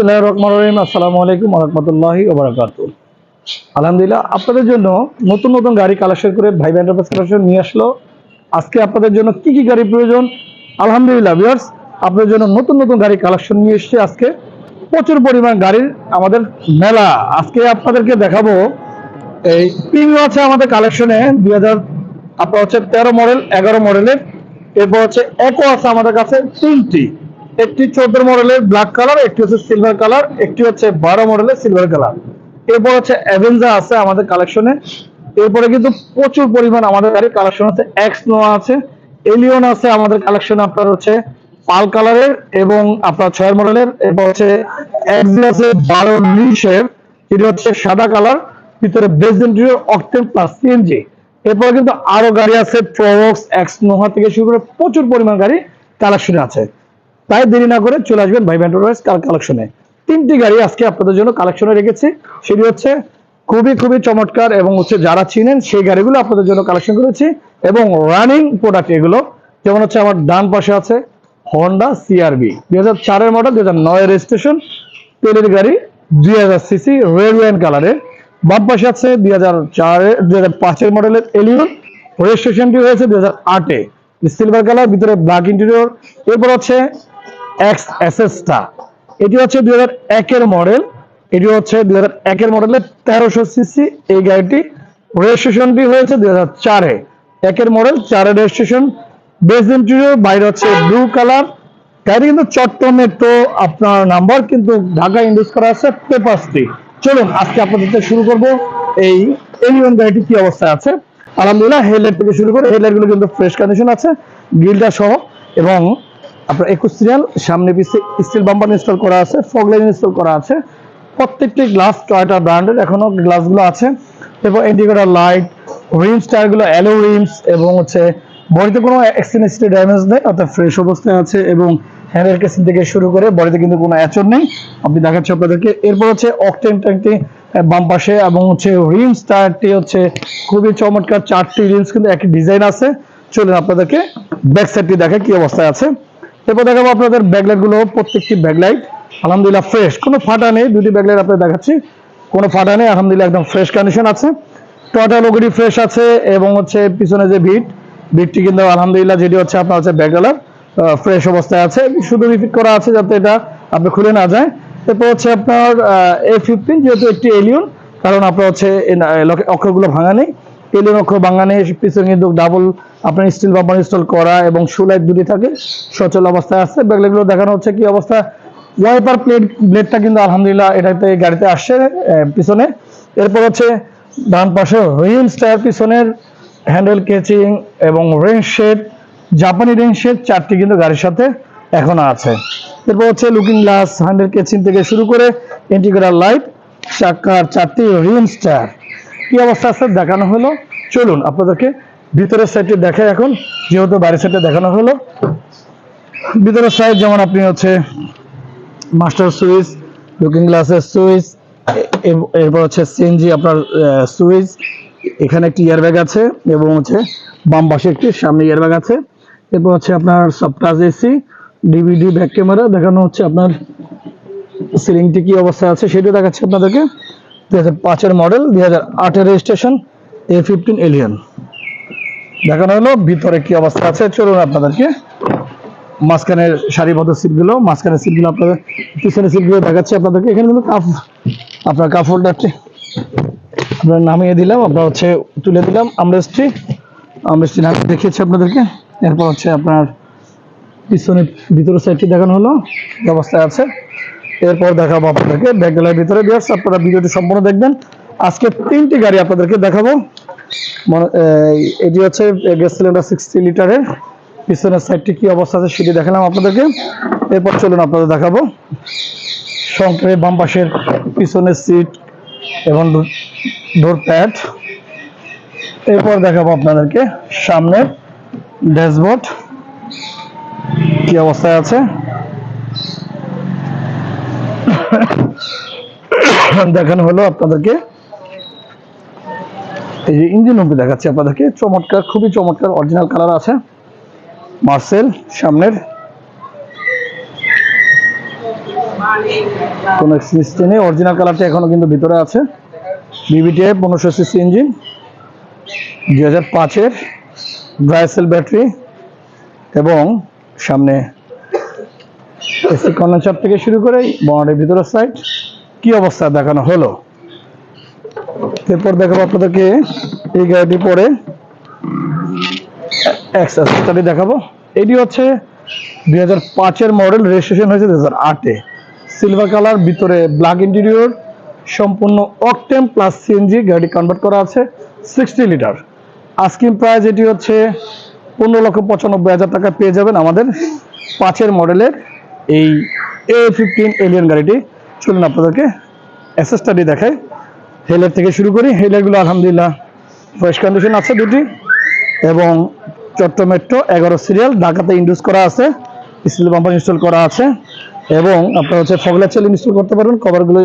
বিসমিল্লাহ রহমান রহিম। আসসালামু আলাইকুম রহমতুল্লাহি ওবরাকাত আলহামদুলিল্লাহ, আপনাদের জন্য নতুন নতুন গাড়ি কালেকশন করে ভাই এন্টারপ্রাইজ কালেকশন নিয়ে আসলো। আজকে আপনাদের জন্য কি কি গাড়ি প্রয়োজন? আলহামদুলিল্লাহ ভিউয়ার্স আপনাদের জন্য নতুন নতুন গাড়ি কালেকশন নিয়ে এসেছে আজকে। প্রচুর পরিমাণ গাড়ির আমাদের মেলা। আজকে আপনাদেরকে দেখাবো এই পিং আছে আমাদের কালেকশনে দুই হাজার, আপনার হচ্ছে তেরো মডেল এগারো মডেলের এরপর হচ্ছে একো আছে আমাদের কাছে তিনটি। একটি চোদ্দ মডেলের ব্ল্যাক কালার একটি হচ্ছে সিলভার কালার একটি হচ্ছে বারো মডেলের সিলভার কালার এরপর হচ্ছে অ্যাভেঞ্জা আছে আমাদের কালেকশনে এরপরে কিন্তু প্রচুর পরিমাণ আমাদের গাড়ির কালেকশন আছে। এক্স নোয়া আছে। এলিয়ন আছে আমাদের কালেকশনে আপনার হচ্ছে পাল কালারের এবং আপনার ছয় মডেলের এরপর হচ্ছে বারো লিশের এটি হচ্ছে সাদা কালার ভিতরে বেস অকটেন প্লাস সিএনজি এরপরে কিন্তু আরও গাড়ি আছে প্রোক্স এক্স নোহা থেকে শুরু করে প্রচুর পরিমাণ গাড়ি কালেকশনে আছে। তাই দেরি না করে চলে আসবেন ভাই ভ্যান্টোরাইজ কার কালেকশনে। তিনটি গাড়ি আজকে আপনাদের জন্য কালেকশনে রেখেছি। সেটি হচ্ছে খুবই খুবই চমৎকার এবং হচ্ছে যারা চিনেন সেই গাড়িগুলো আপনাদের জন্য কালেকশন করেছি এবং রানিং প্রোডাক্ট এগুলো। যেমন হচ্ছে আমার ডান পাশে আছে হন্ডা সিআরবি দুই হাজার চারের মডেল দুই হাজার নয় রেজিস্ট্রেশন তেলের গাড়ি, দুই হাজার সিসি রেড ওয়াইন কালারের বাম পাশে আছে দুই হাজার চারের দুই হাজার পাঁচের মডেলের এলিয়ন রেজিস্ট্রেশনটি হয়েছে দুই হাজার আটে। সিলভার কালার ভিতরে ব্ল্যাক ইন্টেরিয়র এরপর হচ্ছে এক্স এসএসটা এটি হচ্ছে দুই হাজার মডেল এটি হচ্ছে দুই মডেলের তেরোশো সিসি এই গাড়িটি রেজিস্ট্রেশনটি হয়েছে দুই চারে একের মডেল চারের রেজিস্ট্রেশন বাইরে হচ্ছে ব্লু কালার গাড়ি কিন্তু মেট্রো আপনার নাম্বার কিন্তু ঢাকা করা আছে পেপারসটি চলুন, আজকে আপনাদের শুরু করব। এই এলিয়ন গাড়িটি কি অবস্থায় আছে? আলহামদুলিল্লাহ হেডলাইট থেকে শুরু করে হেডলাইটগুলো কিন্তু ফ্রেশ কন্ডিশন আছে গ্রিলটা সহ। এবং আপনার একুশ সিরিয়াল, সামনে পিছে স্টিল বাম্পার ইনস্টল করা আছে ফগ লাইন ইনস্টল করা আছে। প্রত্যেকটি গ্লাস টয়টা ব্র্যান্ডের এখনও গ্লাসগুলো আছে। এরপর ইন্ডিকেটর লাইট রিমস টায়ারগুলো অ্যালো রিমস এবং হচ্ছে বডিতে কোনো এক্সটেন্সিটি ড্যামেজ নেই, অর্থাৎ ফ্রেশ অবস্থায় আছে এবং হ্যান্ডেল কেসিং থেকে শুরু করে বডিতে কিন্তু কোনো অ্যাচর নেই। আপনি দেখাচ্ছি আপনাদেরকে। এরপর হচ্ছে অকটেন ট্যাঙ্কটি বাম পাশে এবং হচ্ছে রিমস টায়ারটি হচ্ছে খুবই চমৎকার। চারটি রিমস কিন্তু একই ডিজাইন আছে। চলুন আপনাদেরকে ব্যাক সাইডটি দেখে কি অবস্থায় আছে। এরপর দেখাবো আপনাদের ব্যাকলাইটগুলো, প্রত্যেকটি ব্যাকলাইট আলহামদুলিল্লাহ ফ্রেশ কোনো ফাটা নেই, দুটি ব্যাকলাইট আপনাদের দেখাচ্ছি। কোনো ফাটা নেই, আলহামদুলিল্লাহ একদম ফ্রেশ কন্ডিশন আছে। টয়টা লোগোটি ফ্রেশ আছে এবং হচ্ছে পিছনে যে ভিট ভিটটি কিন্তু আলহামদুলিল্লাহ যেটি হচ্ছে আপনার হচ্ছে ব্যাকলার ফ্রেশ অবস্থায় আছে। শুধু রিপিট করা আছে যাতে এটা আপনি খুলে না যায়। এরপর হচ্ছে আপনার এ ফিফটিন যেহেতু একটি এলিয়ন কারণ আপনার হচ্ছে অক্ষরগুলো ভাঙা নেই। ভাঙা নেই পিছনে কিন্তু ডাবল আপনার স্টিল বাম্পার ইনস্টল করা এবং শুলাইট দুটি থাকে, সচল অবস্থায় আছে। ব্যাগগুলো দেখানো হচ্ছে কি অবস্থা। ওয়াইপার প্লেট ব্লেডটা কিন্তু আলহামদুলিল্লাহ এটাতে গাড়িতে আসছে পিছনে। এরপর হচ্ছে ডান পাশে হুইল স্টার পিছনের হ্যান্ডেল কেচিং এবং রেঞ্জ শেড জাপানি রেঞ্জ শেড চারটি কিন্তু গাড়ির সাথে এখনও আছে। এরপর হচ্ছে লুকিং গ্লাস হ্যান্ডেল কেচিং থেকে শুরু করে ইন্টিগ্রাল লাইট চাকার চারটি রিম স্টার কি অবস্থা আছে? দেখানো হলো। চলুন আপনাদেরকে ভিতরের সাইডটি দেখে এখন। যেহেতু বাইরের সাইডে দেখানো হলো। ভিতরের সাইড যেমন আপনি হচ্ছে মাস্টার সুইচ লুকিং গ্লাসের সুইচ এরপর হচ্ছে সিএনজি আপনার সুইচ এখানে একটি ইয়ারব্যাগ আছে এবং হচ্ছে বাম পাশে একটি, সামনে ইয়ারব্যাগ আছে। এরপর হচ্ছে আপনার soft touch AC DVD back camera দেখানো হচ্ছে আপনার সিলিংটি কি অবস্থা আছে সেটা দেখাচ্ছে আপনাদেরকে। পাঁচের মডেল দুই হাজার আটের রেজিস্ট্রেশন এ ফিফটিন এলিয়ন দেখানো হলো, ভিতরে কি অবস্থা আছে, চলুন আপনাদেরকে। মাঝখানের সারিবদ্ধ সিটগুলো মাঝখানের সিটগুলো আপনাদের পিছনের সিটগুলো দেখাচ্ছি আপনাদেরকে। এখানে কিন্তু কাপ আপনার কাপড়টা আপনার নামিয়ে দিলাম আপনার হচ্ছে তুলে দিলাম আমরেস্ট্রি আমরেস্ট্রি নামিয়ে দেখিয়েছি আপনাদেরকে। এরপর হচ্ছে আপনার পিছনে, ভিতরের সাইডটি দেখানো হলো অবস্থায় আছে। এরপর দেখাবো আপনাদেরকে। ব্যাগগুলোর ভিতরে দিয়ে আপনারা ভিডিওটি সম্পূর্ণ দেখবেন। আজকে তিনটি গাড়ি আপনাদেরকে দেখাবো। এটি হচ্ছে গ্যাস সিলিন্ডার সিক্সটি লিটারের। পিছনের সাইডটি কি অবস্থা আছে সেটি দেখালাম আপনাদেরকে। এরপর চলুন আপনাদের দেখাবো। সংক্ষেপে বাম পাশের পিছনের সিট এবং ডোর প্যাড এরপর দেখাবো আপনাদেরকে সামনের ড্যাশবোর্ড কি অবস্থায় আছে? দেখানো হলো আপনাদেরকে। এই যে ইঞ্জিন রুমটি দেখাচ্ছি আপনাদেরকে। চমৎকার, খুবই চমৎকার অরিজিনাল কালার আছে। মার্সেল, সামনের। কোনো সিস্টেম নেই। অরিজিনাল কালারটা এখনও কিন্তু ভিতরে আছে। বিবিটিআই পনেরোশো সিসি ইঞ্জিন দুই হাজার পাঁচের ড্রাইসেল ব্যাটারি এবং সামনে এসি কন্ডেন্সার থেকে শুরু করে বনারের ভিতরের সাইড কি অবস্থা দেখানো হলো? এরপর দেখাবো আপনাদেরকে এই গাড়িটি পরে। এক্সাসটারি দেখাবো। এটি হচ্ছে দুই হাজার মডেল রেজিস্ট্রেশন হয়েছে দুই হাজার সিলভার কালার ভিতরে ব্ল্যাক ইন্টেরিয়র সম্পূর্ণ অকটেম প্লাস সিএনজি গাড়ি কনভার্ট করা আছে সিক্সটি লিটার আস্কিং প্রাইস এটি হচ্ছে পনেরো লক্ষ পঁচানব্বই হাজার টাকা পেয়ে যাবেন আমাদের পাঁচের মডেলের এই এ ফিফটিন এলিয়ন গাড়িটি। চলুন আপনাদেরকে অ্যাসেসটারি দেখায় হেলার থেকে শুরু করি। হেলারগুলো আলহামদুলিল্লাহ ফ্রেশ কন্ডিশন আছে দুটি। এবং চট্ট মেট্রো এগারো সিরিয়াল ঢাকাতে ইন্ডুস করা আছে। স্টিল বাম্পার ইনস্টল করা আছে। এবং আপনার হচ্ছে ফগলার চাল ইনস্টল করতে পারবেন। কভারগুলো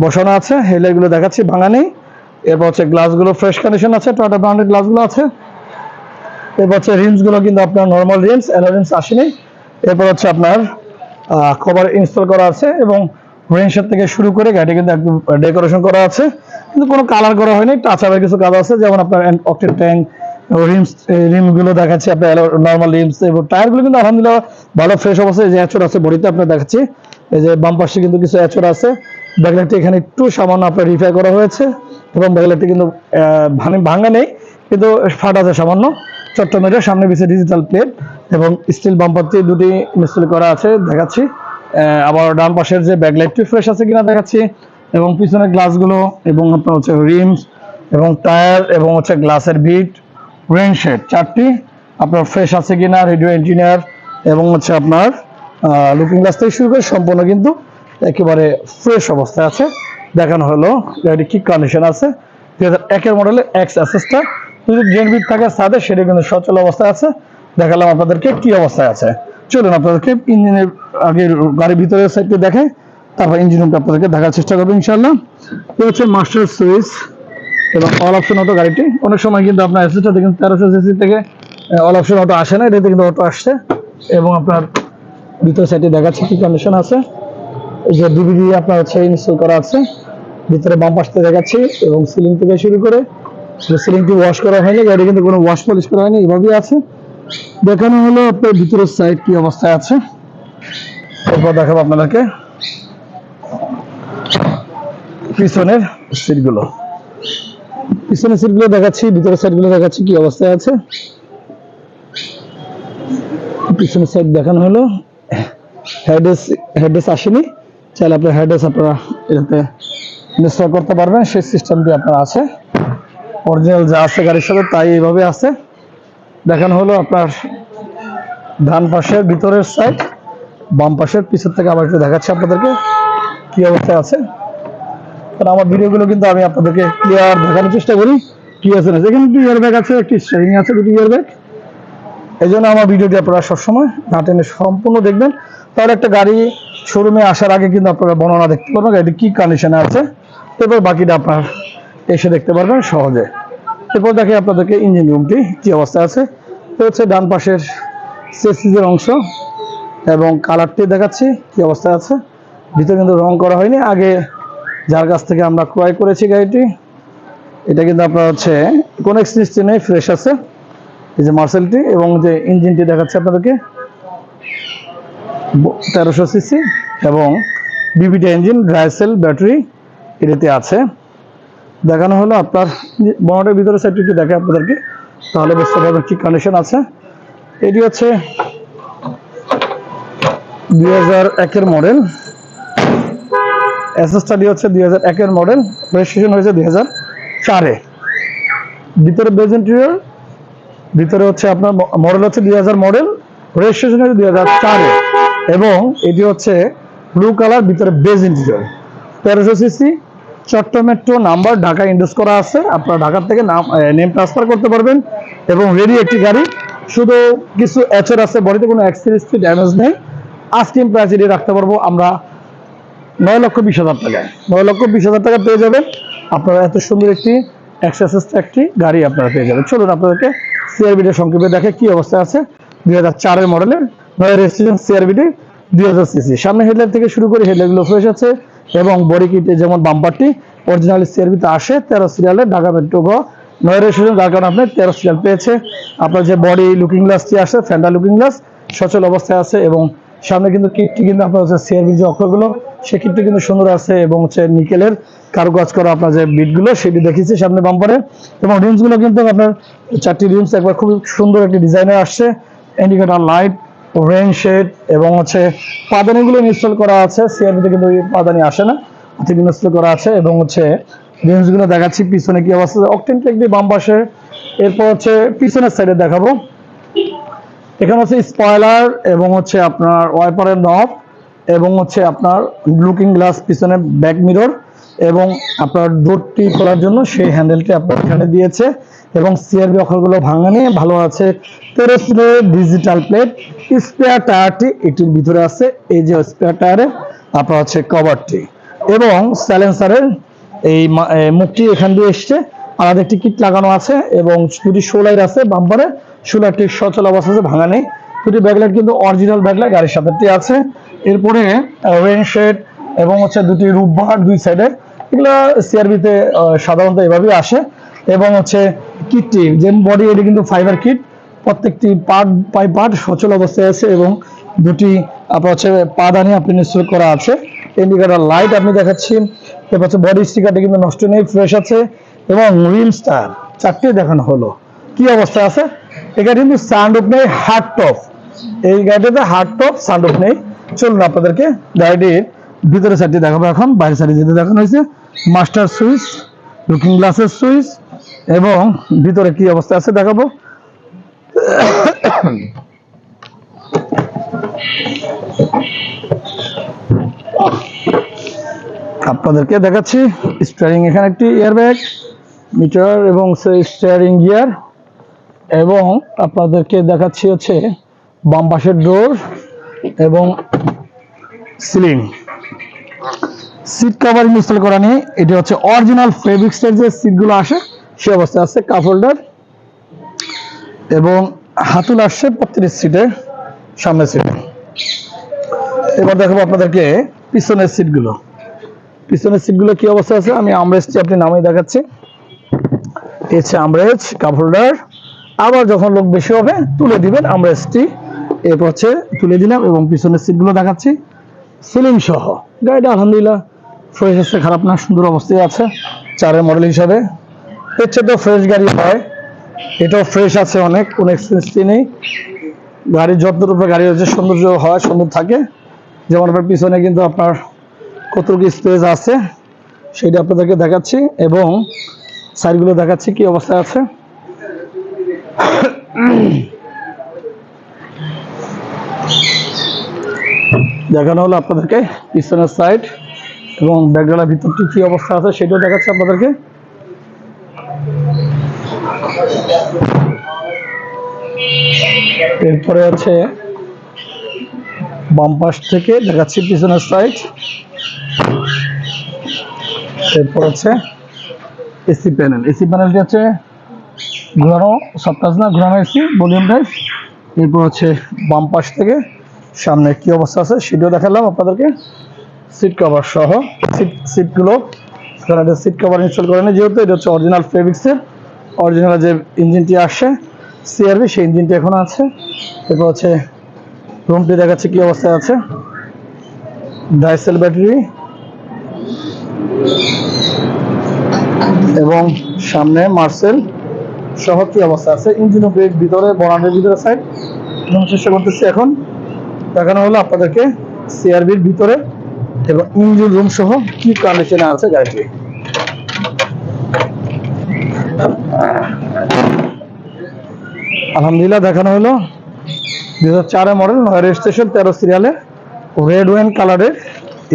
বসানো আছে। হেলারগুলো দেখাচ্ছি, ভাঙা নেই। এরপর হচ্ছে গ্লাসগুলো ফ্রেশ কন্ডিশন আছে। টাটা ব্র্যান্ডের গ্লাসগুলো আছে। এরপর হচ্ছে রিমসগুলো কিন্তু আপনার নর্মাল রিমস অ্যালো রিমস আসেনি। এরপর হচ্ছে আপনার কভার ইনস্টল করা আছে এবং রেঞ্জের থেকে শুরু করে গাড়ি কিন্তু একদম ডেকোরেশন করা আছে। কিন্তু কোনো কালার করা হয়নি টাচ আপের কিছু কাজ আছে, যেমন আপনার অক্টের ট্যাঙ্ক রিমস রিমগুলো দেখাচ্ছি, আপনার নর্মাল রিমস এবং টায়ারগুলো কিন্তু আলহামদুলিল্লাহ ভালো ফ্রেশ অবস্থায় যে অ্যাচর আছে, বডিতে আপনার দেখাচ্ছি। এই যে বাম পাশে কিন্তু কিছু অ্যাচর আছে। ব্যাকলাইটটি এখানে একটু সামান্য আপনার রিফাই করা হয়েছে, এবং ব্যাকলাইটটি কিন্তু ভাঙা নেই, কিন্তু ফাটা আছে সামান্য। চট্টমেটের সামনে পিছিয়ে ডিজিটাল প্লেট এবং স্টিল বাম্পারটি দুটি ইনস্টল করা আছে, দেখাচ্ছি। আবার ডান পাশের যে ব্যাকলাইটটি ফ্রেশ আছে কিনা দেখাচ্ছি। এবং পিছনের গ্লাসগুলো এবং আপনার হচ্ছে রিমস এবং টায়ার এবং হচ্ছে গ্লাসের বিট রেন শেড চারটি। আপনার ফ্রেশ আছে কিনা রেডিও ইঞ্জিনিয়ার এবং হচ্ছে আপনার লুকিং গ্লাস থেকে শুরু করে সম্পূর্ণ কিন্তু একেবারে ফ্রেশ অবস্থায় আছে। দেখানো হলো গাড়ি কি কন্ডিশন আছে? দু হাজার একের মডেলে এক্স অ্যাসেসটা যদি সাথে সেটা কিন্তু সচল অবস্থায় আছে। দেখালাম আপনাদেরকে কি অবস্থায় আছে। চলুন আপনাদেরকে ইঞ্জিনের আগে গাড়ির সাইডটি দেখে, তারপর ইঞ্জিন রুমটা আপনাদেরকে দেখার চেষ্টা করব ইনশাল্লাহ হচ্ছে মাস্টার সুইচ এবং অল অপশন অটো গাড়িটি। অনেক সময় কিন্তু আপনার থেকে অল অপশন অটো আসে না, এটাতে কিন্তু অটো আসছে। এবং আপনার ভিতর সাইডে দেখাচ্ছে কি কন্ডিশন আছে। যে ডিভিডি আপনার হচ্ছে ইনস্টল করা আছে। ভিতরে বাম পাশটা দেখাচ্ছি এবং সিলিং থেকে শুরু করে সিলিংটি ওয়াশ করা হয়নি, গাড়ি কিন্তু কোনো ওয়াশ পলিশ করা হয়নি এইভাবেই আছে। দেখানো হলো আপনার ভিতরের সাইড কি অবস্থায় আছে। দেখাবো আপনাদেরকে পিছনের সিটগুলো পিছনের সিটগুলো দেখাচ্ছি, ভিতরের সাইডগুলো দেখাচ্ছি কি অবস্থায় আছে। পিছনের সাইড দেখানো হলো হেডেস হেডেস আসেনি। চাইলে আপনার হেডেস আপনারা এটাতে ইনস্টল করতে পারবেন, সেই সিস্টেমটি আপনার আছে। অরিজিনাল যা আছে গাড়ির সাথে তাই এইভাবে আছে। দেখানো হলো আপনার ডান পাশের, ভিতরের সাইড বাম পাশের পিছের থেকে আবার একটু দেখাচ্ছি আপনাদেরকে কি অবস্থায় আছে। কারণ আমার ভিডিওগুলো কিন্তু আমি আপনাদেরকে ক্লিয়ার দেখানোর চেষ্টা করি, কি আছে না এখানে একটি ইয়ার ব্যাগ আছে, একটি স্টেরিং আছে দুটি ইয়ার ব্যাগ এই জন্য আমার ভিডিওটি আপনারা সবসময় না টেনে সম্পূর্ণ দেখবেন। তাহলে একটা গাড়ি শোরুমে আসার আগে কিন্তু আপনারা বর্ণনা দেখতে পারবেন গাড়িটি কি কন্ডিশনে আছে। এরপর বাকিটা আপনার এসে দেখতে পারবেন সহজে। এরপর দেখে আপনাদেরকে ইঞ্জিন রুমটি কি অবস্থা আছে। তো হচ্ছে ডান পাশের সেসিজের অংশ এবং কালারটি দেখাচ্ছি কি অবস্থা আছে। ভিতরে কিন্তু রং করা হয়নি। আগে যার কাছ থেকে আমরা ক্রয় করেছি গাড়িটি, এটা কিন্তু আপনার হচ্ছে কোনো এক্সপিরিয়েন্স নেই ফ্রেশ আছে। এই যে মার্সেলটি এবং যে ইঞ্জিনটি দেখাচ্ছে আপনাদেরকে তেরোশো সিসি এবং বিবিটি ইঞ্জিন ড্রাইসেল ব্যাটারি এটাতে আছে। দেখানো হলো আপনার বনেটের ভিতরে সাইডটি একটু দেখে আপনাদেরকে। তাহলে বুঝতে পারবেন কি কন্ডিশন আছে। এটি হচ্ছে দুই হাজার একের মডেল এসএসটাডি হচ্ছে দুই হাজার একের মডেল রেজিস্ট্রেশন হয়েছে দুই হাজার চারে। ভিতরে বেজ ইন্টেরিয়র ভিতরে হচ্ছে আপনার মডেল হচ্ছে দুই হাজার মডেল রেজিস্ট্রেশন হয়েছে দুই চারে। এবং এটি হচ্ছে ব্লু কালার ভিতরে বেজ ইন্টেরিয়র তেরোশো CC Chatta metro number Dhaka ইন্ডোস করা আছে। আপনারা ঢাকার থেকে নাম নেম ট্রান্সফার করতে পারবেন এবং রেডি একটি গাড়ি। শুধু কিছু অ্যাচর আছে, বডিতে কোনো অ্যাক্সিডেন্ট ড্যামেজ নেই। আস্কিং প্রাইস এটি রাখতে পারব আমরা নয় লক্ষ বিশ হাজার টাকায় নয় লক্ষ বিশ হাজার টাকা পেয়ে যাবেন। আপনারা এত সুন্দর একটি এক্সাসেস একটি গাড়ি আপনারা পেয়ে যাবেন। চলুন আপনাদেরকে সিআরবিডি সংক্ষেপে দেখে কি অবস্থা আছে দুই হাজার চারের মডেলের নয় রেজিস্ট্রেশন সিআরবিডি দুই হাজার সিসি সামনে হেডলাইট থেকে শুরু করে হেডলাইটগুলো ফ্রেশ আছে। এবং বডি কিটে যেমন বাম্পারটি অরিজিনাল সিআরবিতে আসে, তেরো সিরিয়ালে ঢাকা মেট্রো নয় রেজিস্ট্রেশন যার কারণে আপনি তেরো সিরিয়াল পেয়েছে। আপনার যে বডি লুকিং গ্লাসটি আসে ফ্যান্ডা লুকিং গ্লাস সচল অবস্থায় আছে এবং সামনে কিন্তু কিটটি কিন্তু আপনার হচ্ছে সিআরবি যে অক্ষরগুলো সে কিটটি কিন্তু সুন্দর আছে এবং হচ্ছে নিকেলের কারুকাজ করা আপনার যে বিটগুলো সেটি দেখিয়েছি সামনে বাম্পারে। এবং রিমসগুলো কিন্তু আপনার চারটি রিমস একবার খুব সুন্দর একটি ডিজাইনের আসছে ইন্ডিকেটর লাইট রেন শেড এবং হচ্ছে পাদানিগুলো ইনস্টল করা আছে। সিআরবিতে কিন্তু পাদানি আসে না। অর্থাৎ ইনস্টল করা আছে এবং হচ্ছে রিমসগুলো দেখাচ্ছি, পিছনে কি অবস্থা? অকটেন একটি বাম পাশে। এরপর হচ্ছে পিছনের সাইডে দেখাবো। এখানে হচ্ছে স্পয়লার এবং হচ্ছে আপনার ওয়াইপারের নব এবং হচ্ছে আপনার লুকিং গ্লাস পিছনে ব্যাক মিরর এবং আপনার ডোরটি খোলার জন্য সেই হ্যান্ডেলটি আপনার এখানে দিয়েছে। এবং সিআরবি অক্ষরগুলো ভাঙানি ভালো আছে। তেরো ডিজিটাল প্লেট স্পেয়ার টায়ারটি এটির ভিতরে আছে। এই যে স্পেয়ার টায়ারে আপনার হচ্ছে কভারটি এবং স্যালেন্সারের এই মুখটি এখান দিয়ে এসছে। আলাদা একটি কিট লাগানো আছে এবং দুটি শোলাইট আছে বাম্পারে শোলারটি সচল অবস্থা আছে ভাঙা নেই। দুটি ব্যাকলাইট কিন্তু অরিজিনাল ব্যাকলাইট গাড়ির সাথে আছে। এরপরে রেন শেড এবং হচ্ছে দুটি রূপবার দুই সাইডে এগুলো সিআরবিতে সাধারণত এভাবেই আসে। এবং হচ্ছে কিটটি যে বডি এটি কিন্তু ফাইবার কিট প্রত্যেকটি পার্ট বাই পার্ট সচল অবস্থায় আছে এবং দুটি, আপনার হচ্ছে পাদানি আপনি ইনস্টল করা আছে। ইন্ডিকেটার লাইট আপনি দেখাচ্ছেন এরপর হচ্ছে বডি স্টিকারটি কিন্তু নষ্ট নেই ফ্রেশ আছে এবং রিম স্টার চারটে দেখানো হলো। কি অবস্থা আছে? এটা কিন্তু সানরুফ নেই হার্ড টপ এই গাড়িটাতে হার্ড টপ সানরুফ নেই। চলুন আপনাদেরকে গাড়িটির ভিতরে সাইডটি দেখাবো এখন, বাইরের সাইডে যেতে দেখানো হয়েছে মাস্টার সুইচ লুকিং গ্লাসের সুইচ এবং ভিতরে কি অবস্থা আছে দেখাবো? আপনাদেরকে দেখাচ্ছি স্টিয়ারিং এখানে একটি এয়ারব্যাগ মিটার এবং স্টিয়ারিং গিয়ার এবং আপনাদেরকে দেখাচ্ছি হচ্ছে বাম পাশের ডোর এবং সিলিং সিট কভার ইনস্টল করা নেই, এটি হচ্ছে অরিজিনাল ফেব্রিক্সের যে সিটগুলো আসে সে অবস্থায় আছে কাপ হোল্ডার এবং হাতুল আসছে প্রত্যেকটি সিটে সামনের সিটে। এবার দেখাবো আপনাদেরকে পিছনের সিটগুলো। পিছনের সিটগুলো কি অবস্থা আছে? আমি আমরেজটি আপনি নামিয়ে দেখাচ্ছি। হচ্ছে আমরেজ কাপ হোল্ডার আবার যখন লোক বেশি হবে, তুলে দিবেন আমরেজটি এরপর হচ্ছে তুলে দিলাম এবং পিছনের সিটগুলো দেখাচ্ছি। সিলিং সহ। গাড়িটা আলহামদুলিল্লাহ ফ্রেশ আছে, খারাপ না, সুন্দর অবস্থায় আছে। চারের মডেল হিসাবে। এর তো ফ্রেশ গাড়ি হয়। এটাও ফ্রেশ আছে অনেক, কোনো এক্সপেন্সটি নেই। গাড়ির যত্নের উপরে গাড়ি হচ্ছে সৌন্দর্য হয়, সুন্দর থাকে। যেমন আপনার পিছনে কিন্তু আপনার কতটুকু স্পেস আছে, সেটা আপনাদেরকে দেখাচ্ছি এবং সাইডগুলো দেখাচ্ছি কি অবস্থায় আছে। দেখানো হলো আপনাদেরকে পিছনের সাইড এবং ব্যাকগ্রাউন্ডের ভিতরটি কি অবস্থা আছে, সেটাও দেখাচ্ছে আপনাদেরকে। এরপরে আছে বাম পাশ থেকে দেখাচ্ছি পিছনের সাইড এরপর আছে এসি প্যানেল এসি প্যানেলটি হচ্ছে ঘোরানো কাজ না, ঘোরানো এসি ভলিউম ড্রাইভ এরপর হচ্ছে বাম পাশ থেকে, সামনে কি অবস্থা আছে সেটাও দেখালাম আপনাদেরকে। সিট কভার সহ। সিট সিটগুলো সিট কভার ইনস্টল করেনি যেহেতু এটা হচ্ছে অরিজিনাল ফেব্রিক্সের অরিজিনাল যে ইঞ্জিনটি আসে সিআরবি সেই ইঞ্জিনটি এখন আছে। এরপর হচ্ছে রুমটি দেখাচ্ছে কি অবস্থায় আছে। ডাইসেল ব্যাটারি এবং সামনে মার্সেল সহ কি অবস্থা আছে। ইঞ্জিন ব্রেক ভিতরে, বনানের ভিতরে সাইড চেষ্টা করতেছি এখন দেখানো হলো আপনাদেরকে সিআরবির ভিতরে এবং ইঞ্জিন রুম সহ কি কন্ডিশনে আছে গাড়িটি। আলহামদুলিল্লাহ, দেখানো হলো। দুই হাজার চারে মডেল নয় রেজিস্ট্রেশন তেরো সিরিয়ালে রেড ওয়েন কালারের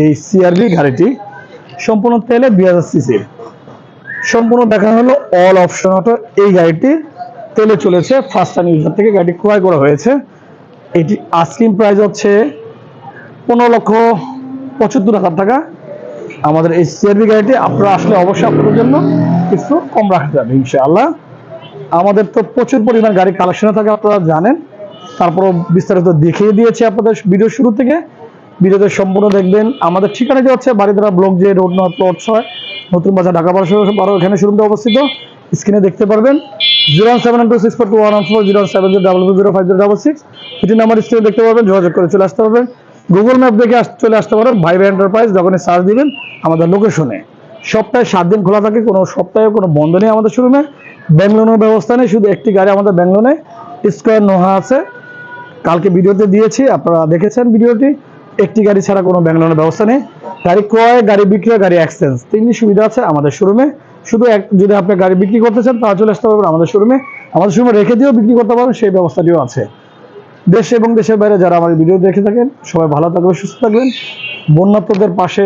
এই সিআরবি গাড়িটি। সম্পূর্ণ তেলে দুই হাজার সিসির সম্পূর্ণ দেখানো হলো অল অপশন অটো এই গাড়িটি তেলে চলেছে ফার্স্ট টাইম ইউজার থেকে গাড়ি ক্রয় করা হয়েছে। এটি আস্কিং প্রাইস হচ্ছে পনেরো লক্ষ পঁচাত্তর হাজার টাকা। আমাদের এই সিআরবি গাড়িটি আপনারা আসলে অবশ্যই আপনাদের জন্য কিছু কম রাখা যাবে ইনশাআল্লাহ। আমাদের তো প্রচুর পরিমাণ গাড়ি কালেকশনে থাকে, আপনারা জানেন। তারপরও বিস্তারিত দেখিয়ে দিয়েছি আপনাদের ভিডিও শুরু থেকে। ভিডিওতে সম্পূর্ণ দেখবেন। আমাদের ঠিকানা যে হচ্ছে বাড়িধারা ব্লক যে রোড নয়, প্লট ছয়, নতুন বাজার, ঢাকা বারোশো বারো, এখানে শোরুমটা অবস্থিত। স্ক্রিনে দেখতে পারবেন। Zero seven two six four two one four, zero seven zero double zero five zero double six. এটি নাম্বার স্ক্রিনে দেখতে পারবেন, যোগাযোগ করে চলে আসতে পারবেন। গুগল ম্যাপ দেখে চলে আসতে পারেন ভাই ভাই এন্টারপ্রাইজ যখনই সার্চ দিবেন আমাদের লোকেশনে সপ্তাহে সাত দিন খোলা থাকে, কোনো সপ্তাহে কোনো বন্ধ নেই আমাদের শোরুমে ব্যাংক লোনের ব্যবস্থা নেই, শুধু একটি গাড়ি আমাদের ব্যাংক লোনে স্কোয়ার নোহা আছে। কালকে ভিডিওতে দিয়েছি, আপনারা দেখেছেন ভিডিওটি। একটি গাড়ি ছাড়া কোনো ব্যাংক লোনের ব্যবস্থা নেই। গাড়ি ক্রয়, গাড়ি বিক্রয়, গাড়ি এক্সচেঞ্জ তিনটি সুবিধা আছে আমাদের শোরুমে শুধু এক যদি আপনি গাড়ি বিক্রি করতে চান, তাহলে চলে আসতে পারবেন আমাদের শোরুমে আমাদের শোরুমে রেখে দিয়েও বিক্রি করতে পারবেন সেই ব্যবস্থাটিও আছে। দেশ এবং দেশের বাইরে যারা আমার ভিডিও দেখে থাকেন, সবাই ভালো থাকবেন, সুস্থ থাকবেন। বন্যাত্মদের পাশে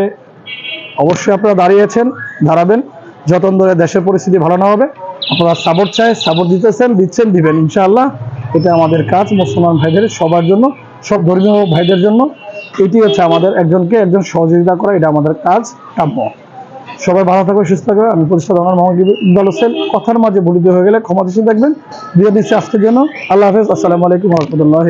অবশ্যই আপনারা দাঁড়িয়েছেন দাঁড়াবেন। যতন ধরে দেশের পরিস্থিতি ভালো না হবে, আপনারা সাপোর্ট চাই সাপোর্ট দিতেছেন, দিচ্ছেন, দিবেন, ইনশাআল্লাহ। এটা আমাদের কাজ, মুসলমান ভাইদের, সবার জন্য, সব ধর্মীয় ভাইদের জন্য। এটি হচ্ছে আমাদের একজনকে একজন সহযোগিতা করা, এটা আমাদের কাজ, কাম্য। সবাই ভালো থাকবে সুস্থ থাকবে আমি প্রতিষ্ঠা আমার মোহাম্মদ ইকবাল হোসেন। কথার মাঝে বলিতে হয়ে গেলে ক্ষমা দেশে দেখবেন। বিয়ে দিচ্ছি আজকের জন্য। আল্লাহ হাফেজ। আসসালামু আলাইকুম রহমতুল্লাহ